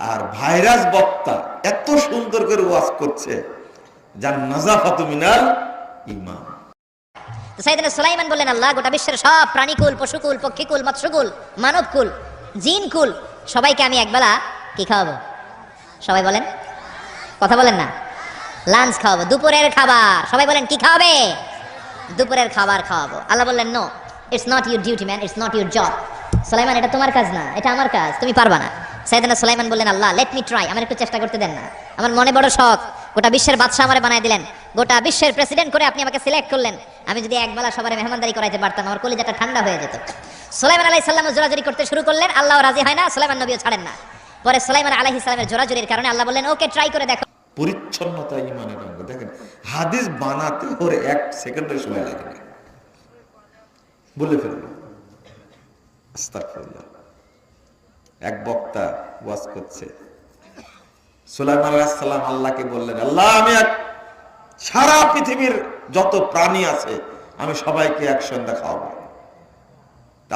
আর virus বক্তা এত সুন্দর করে ওয়াজ করছে, যার নাজাফাতু মিনাল ইমান। সাইদিনা সুলাইমান বললেন, আল্লাহ, গোটা বিশ্বের সব প্রাণীকুল, পশুকুল, পক্ষীকুল, মৎস্যকুল, মানবকুল, জিনকুল, সবাইকে আমি একবেলা কি খাওয়াবো? সবাই বলেন। কথা বলেন না। লাঞ্চ খাওয়াবো। দুপুরের খাবার। সবাই বলেন, কি খাওয়াবে? দুপুরের খাবার খাওয়াবো। আল্লাহ বললেন no it's not your duty man it's not your job Sulaiman, এটা তোমার কাজ না। এটা আমার কাজ। তুমি পারবা না। সাইদানা সুলাইমান বললেন, আল্লাহ লেট মি ট্রাই আমার একটু চেষ্টা করতে দেন না। আমার মনে বড় শখ, গোটা বিশ্বের বাদশাহ আমারে বানায় দিলেন। গোটা বিশ্বের প্রেসিডেন্ট করে আপনি আমাকে সিলেক্ট করলেন। আমি যদি একবেলা সবার মেহমানদারি করাইতে পারতাম, আমার কলিজাটা ঠান্ডা হয়ে যেত। সুলাইমান আলাইহিস সালাম জোরাজুরি করতে শুরু করলেন, আল্লাহ রাজি হয় না, সুলাইমান নবীও ছাড়েন না। পরে সুলাইমান আলাইহিস সালামের জোরাজুরির কারণে আল্লাহ বললেন, ওকে ট্রাই করে দেখো। পরিচ্ছন্নতা ইমানের অঙ্গ, দেখেন, হাদিস বানাতে এক সেকেন্ডের সময় লাগে বলে আস্তাগফিরুল্লাহ। এক বক্তা ওয়াজ করছে। সুলাইমান আলাইসাল্লাম আল্লাহকে বললেন, আল্লাহ, আমি এক সারা পৃথিবীর যত প্রাণী আছে, আমি সবাইকে এক সন্ধ্যা খাওয়াবো।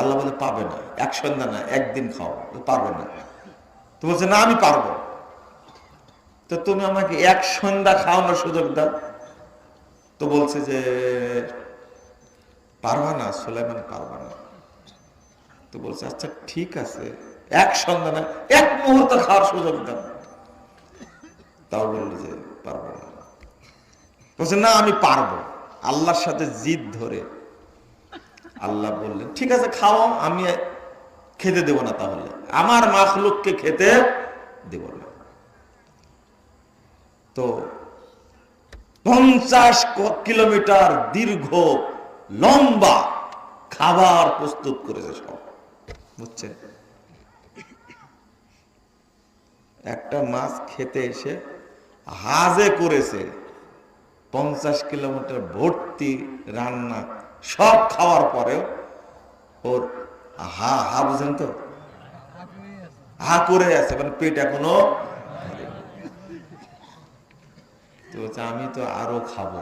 আল্লাহ বলে পাবে না, এক সন্ধ্যা না, একদিন খাওয়াবো। পারবে না। তো বলছে, না, আমি পারব। তো তুমি আমাকে এক সন্ধ্যা খাওয়ানোর সুযোগ দাও। তো বলছে যে, পারবা না, সুলাইমান পারবা না। তো বলছে আচ্ছা ঠিক আছে। এক সন্ধ্যা না এক মুহূর্ত খাওয়ার সুযোগ দাও তাও বলল যে, পারব বলছে, না, আমি পারব। আল্লাহর সাথে জিদ ধরে আল্লাহ বললেন, ঠিক আছে খাও আমি খেতে দেব না তাহলে। আমার মাখলুককে খেতে দেব না। তো পঞ্চাশ কিলোমিটার দীর্ঘ, লম্বা খাবার প্রস্তুত করেছে সব। বুঝছেন? একটা মাছ খেতে এসে হাজে করেছে। পঞ্চাশ কিলোমিটার ভর্তি রান্না সব খাওয়ার পরেও ওর হা হা বুঝেন তো? হা করে আছে মানে পেট এখনও তো আমি তো আরও খাব।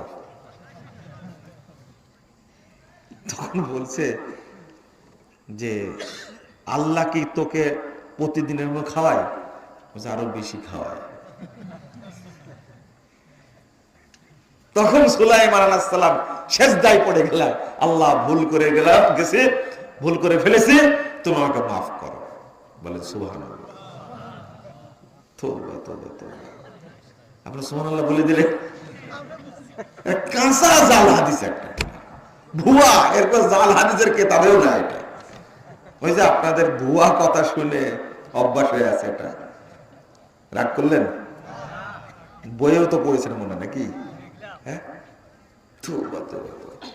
তখন বলছে যে, আল্লাহ কি তোকে প্রতিদিনের মতো খাওয়ায়? বলছে, আরও বেশি খাওয়ায় তখন সুলাইমান আলাইসালাম শেষ দায় পড়ে গেলাম। আল্লাহ ভুল করে গেলাম, গেছে, ভুল করে ফেলেছি তুমি আমাকে মাফ করো। বলে সুহান আপনি সুহান আল্লাহ বলে দিলে কাঁচা জাল হাদিস একটা। ভুয়া, এরপর জাল হাদিসের কেতাবেও না এটা। ওই যে আপনাদের ভুয়া কথা শুনে অভ্যাস হয়ে আছে এটা। রাগ করলেন? বইয়েও তো পড়েছেন মনে নাকি? হ্যাঁ।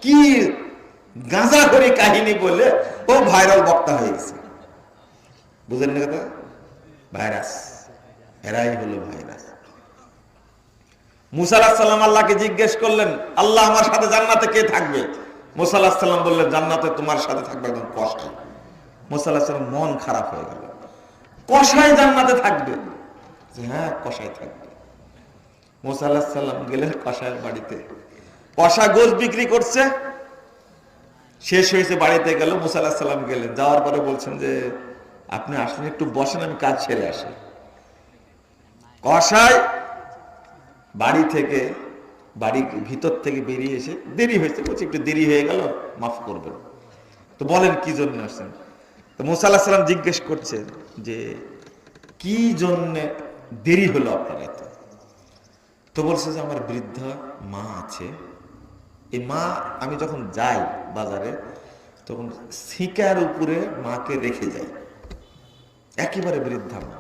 কি গাঁজা করে কাহিনী বলে ও ভাইরাল বক্তা হয়ে গেছে। বুঝলেন না কথা? ভাইরাস। এরাই হলো ভাইরাস। মুসাল্লাম আল্লাহকে জিজ্ঞেস করলেন, আল্লাহ আমার সাথে জান্নাতে কে থাকবে? মুসাল্লাহাম বললেন, জান্নাতে তোমার সাথে থাকবে একদম কষ্ট মুসাল্লাহাম মন খারাপ হয়ে গেল। কষাই জান্নাতে থাকবে? যে হ্যাঁ কষাই থাকবে মোসাল্লাম গেলেন কষায়ের বাড়িতে। কষা গোস বিক্রি করছে, শেষ হয়েছে, বাড়িতে গেল মুসাল্লাহ সাল্লাম গেলেন। যাওয়ার পরে বলছেন যে, আপনি আসলে একটু বসেন, আমি কাজ ছেড়ে আসি। কষায় বাড়ি থেকে, বাড়ি ভিতর থেকে বেরিয়ে এসে, দেরি হয়েছে, বলছে, একটু দেরি হয়ে গেল, মাফ করবেন। তো বলেন, কি জন্য আসছেন? তো মুসাল্লাহ সাল্লাম জিজ্ঞেস করছে যে, কি জন্যে দেরি হলো আপনার এত। তো বলছে যে আমার বৃদ্ধা মা আছে। এই মা, আমি যখন যাই বাজারে, তখন শিকার উপরে মাকে রেখে যাই। একেবারে বৃদ্ধা মা।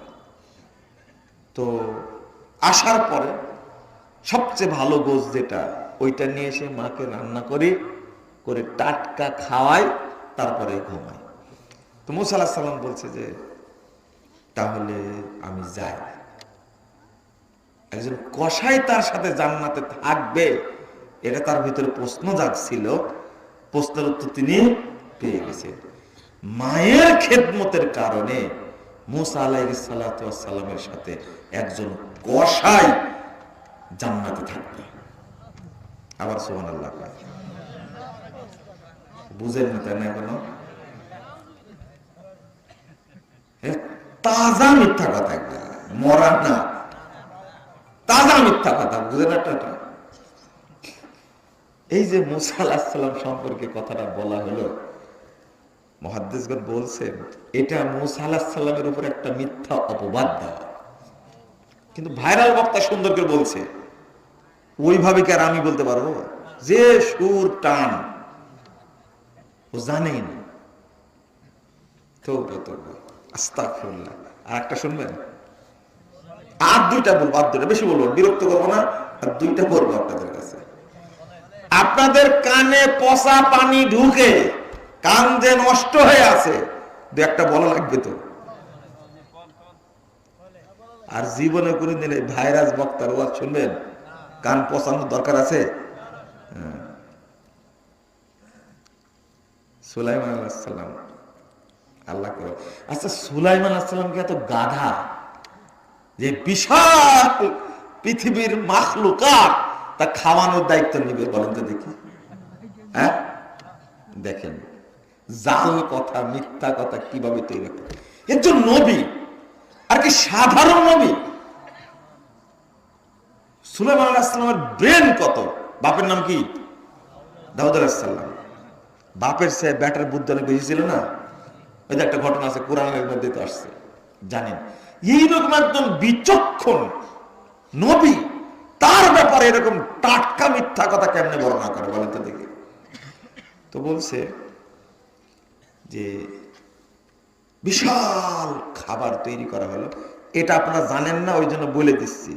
তো আসার পরে সবচেয়ে ভালো গোছ যেটা, ওইটা নিয়ে এসে মাকে রান্না করি, করে টাটকা খাওয়াই, তারপরে ঘুমাই। তো মুসাল্লাহ সাল্লাম বলছে যে, তাহলে আমি যাই। একজন কসাই তার সাথে জান্নাতে থাকবে, এটা তার ভিতরে প্রশ্ন জাগছিল। প্রশ্নের উত্তর তিনি পেয়ে গেছে। মায়ের খেদমতের কারণে মুসা আলাইসালামের সাথে একজন কসাই জান্নাতে থাকবে। আবার সোহান আল্লাহ বুঝেন না তাই না এখনও? তাজা মিথ্যা কথা একটা মরা না। তাজা মিথ্যা কথা বুঝে না এই যে মুসা আলাহিসাল্লাম সম্পর্কে কথাটা বলা হলো মহাদ্দেশগণ বলছেন, এটা মুসা আলাহিসাল্লামের উপর একটা মিথ্যা অপবাদ দেওয়া। কিন্তু ভাইরাল বক্তা সুন্দর করে বলছে, ওইভাবে কি আর আমি বলতে পারব? যে সুর টান, ও জানেই না। তৌবা তৌবা আর একটা শুনবেন? আর দুইটা বলব, আর দুইটা, বেশি বলব বিরক্ত করব না, আর দুইটা বলব আপনাদের কাছে। আপনাদের কানে পচা পানি ঢুকে কান যে নষ্ট হয়ে আছে, দু একটা বলা লাগবে তো। আর জীবনে কোনদিন এই ভাইরাস বক্তার ওয়াজ শুনবেন? কান পচানোর দরকার আছে? হ্যাঁ। সুলাইমান আল্লাহ করে। আচ্ছা সুলাইমান আলাইসাল্লামকে এত গাধা? যে বিশাল পৃথিবীর মাখলুকাত, তা খাওয়ানোর দায়িত্ব নিবে, বলেন তো দেখি। হ্যাঁ? দেখেন, জাল কথা, মিথ্যা কথা কীভাবে তৈরি করে একজন নবী, আর কি সাধারণ নবী? সুলাইমান আলাইসাল্লামের ব্রেন কত? বাপের নাম কি? দাউদ আলাইসাল্লাম বাপের সে ব্যাটার বুদ্ধি অনেক বেশি ছিল না? ওই একটা ঘটনা আছে, কোরআনের মধ্যে তো আসছে, জানেন। এইরকম একজন বিচক্ষণ নবী, তার ব্যাপারে এরকম টাটকা মিথ্যা কথা কেমনে বর্ণনা করে বলেন তো দেখি। তো বলছে যে, বিশাল খাবার তৈরি করা হলো। এটা আপনারা জানেন না, ওই জন্য বলে দিচ্ছি।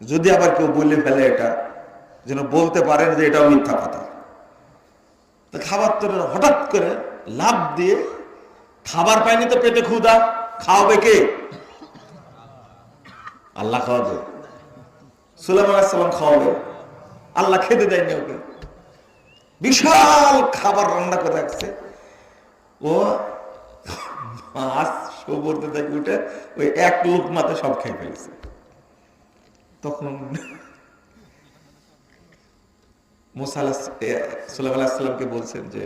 যদি আবার কেউ বলে ফেলে এটা, যেন বলতে পারেন যে এটাও মিথ্যা কথা। তো খাবার তো হঠাৎ করে লাভ দিয়ে, খাবার পায়নি তো পেটে ক্ষুদা খাওয়াবে কে? আল্লাহ খাওয়াবে। সুলাইমান আলাইসাল্লাম খাওয়াবে আল্লাহ খেতে দেয়নি ওকে। বিশাল খাবার রান্না করে রাখছে। ও মাছ সবরতে থেকে উঠে ওই এক লোক মাতে সব খেয়ে ফেলেছে। তখন মোসা সুলাইমান আলাইসাল্লামকে বলছেন যে,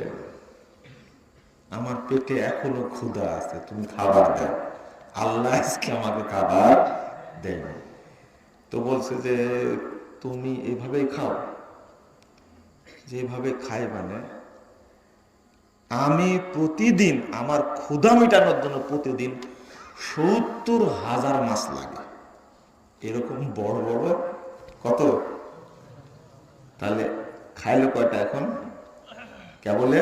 আমার পেটে এখনও ক্ষুধা আছে, তুমি খাবার দাও। আল্লাহ আজকে আমাকে খাবার দেয়নি তো বলছে যে, তুমি এভাবেই খাও। যেভাবে খাই মানে আমি প্রতিদিন আমার ক্ষুধা মেটানোর জন্য প্রতিদিন সত্তর হাজার মাছ লাগে। এরকম বড় বড় কত? তাহলে খাইলো কয়টা এখন? কেবলে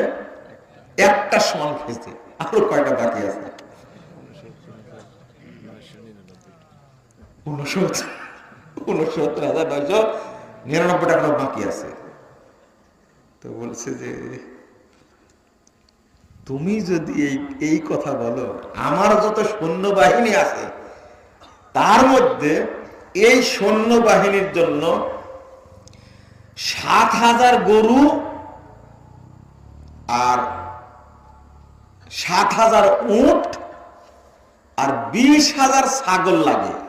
একটা সমান খেয়েছে। আরও কয়টা বাকি আছে? উনসত্তর উনসত্তর নয়শো নিরানব্বই টাকা বাকি আছে। তো বলছে যে, তুমি যদি এই এই কথা বলো, আমার যত সৈন্যবাহিনী আছে, তার মধ্যে এই সৈন্যবাহিনীর জন্য সাত হাজার গরু আর সাত হাজার উট আর বিশ হাজার ছাগল লাগে।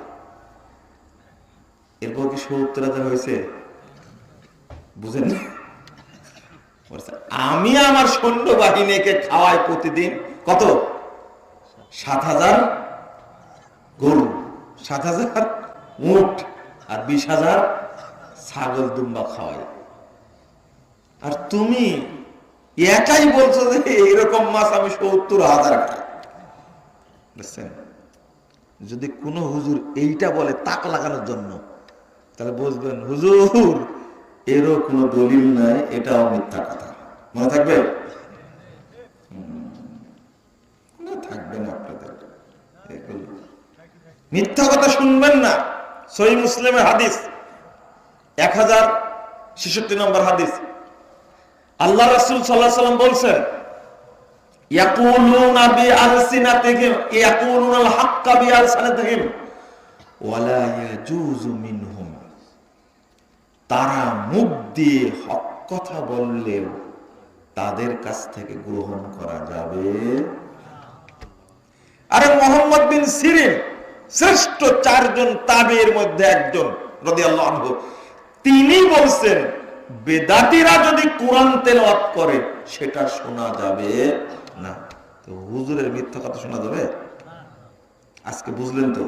এরপর কি সত্তর হাজার হয়েছে? বুঝেন? আমি আমার সৈন্য বাহিনীকে খাওয়াই প্রতিদিন কত? সাত হাজার গরু, সাত হাজার উট আর বিশ হাজার ছাগল দুম্বা খাওয়াই। আর তুমি একাই বলছো যে এরকম মাছ আমি সত্তর হাজার খাই। যদি কোনো হুজুর এইটা বলে তাক লাগানোর জন্য তাহলে বুঝবেন, হুজুর, এরও কোনো দলিল নাই, এটাও মিথ্যা কথা। মনে থাকবে? মিথ্যা কথা শুনবেন না। সহি মুসলিমের হাদিস। এক হাজার ছেষট্টি নম্বর হাদিস। আল্লাহ রাসূল আলাইহি সাল্লাম বলছেন ইয়াকুলুনাল হাক্কা তারা মুখ দিয়ে হক কথা বললেও তাদের কাছ থেকে গ্রহণ করা যাবে। আরে মোহাম্মদ বিন সিরিন, শ্রেষ্ঠ চারজন তাবের মধ্যে একজন তিনি বলছেন, বেদাতিরা যদি কোরআন তেলাওয়াত করে, সেটা শোনা যাবে। না, তো হুজুরের মিথ্যা কথা শোনা যাবে? আজকে বুঝলেন তো?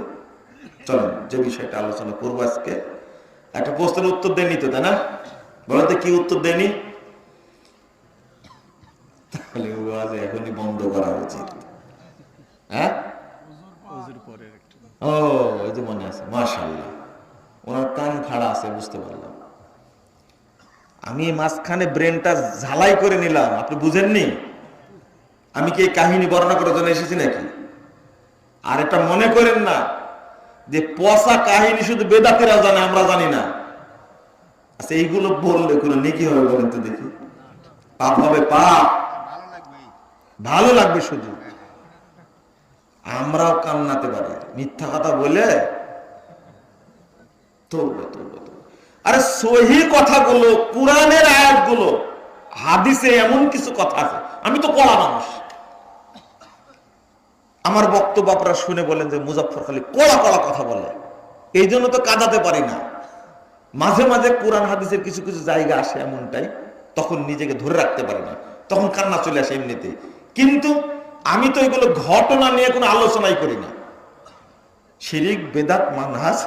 চলেন, যে বিষয়টা আলোচনা করব আজকে। একটা প্রশ্নের উত্তর দেয়নি তো, তাই না? বলতে কি উত্তর দেয়নি তাহলে এখনই বন্ধ করা উচিত। হ্যাঁ? খাড়া আছে বুঝতে পারলাম। আমি মাঝখানে ব্রেনটা ঝালাই করে নিলাম, আপনি বুঝেননি? আমি কি এই কাহিনী বর্ণনা করার জন্য এসেছি নাকি? আর এটা মনে করেন না। যে পচা কাহিনী শুধু বেদাতিরা জানে, আমরা জানি না। আচ্ছা এইগুলো বললে কোনো নেকি হবে বলেন তো দেখি। পাপ হবে পাপ। ভালো লাগবে শুধু। আমরাও কান্নাতে পারি। মিথ্যা কথা বলে। আরে সহি কথাগুলো, কোরআনের আয়াতগুলো, হাদিসে এমন কিছু কথা আছে। আমি তো পড়া মানুষ। আমার বক্তব্য আপনারা শুনে বলেন যে মুজফর খালি কড়া কড়া কথা বলে। এই জন্য তো কাঁদাতে পারি না। মাঝে মাঝে কোরআন হাদিসের কিছু কিছু জায়গা আসে এমনটাই, তখন নিজেকে ধরে রাখতে পারি না। তখন কান্না চলে আসে এমনিতে। কিন্তু আমি তো এগুলো ঘটনা নিয়ে কোনো আলোচনাই করি না। শিরিক, বেদাত, মানহাজ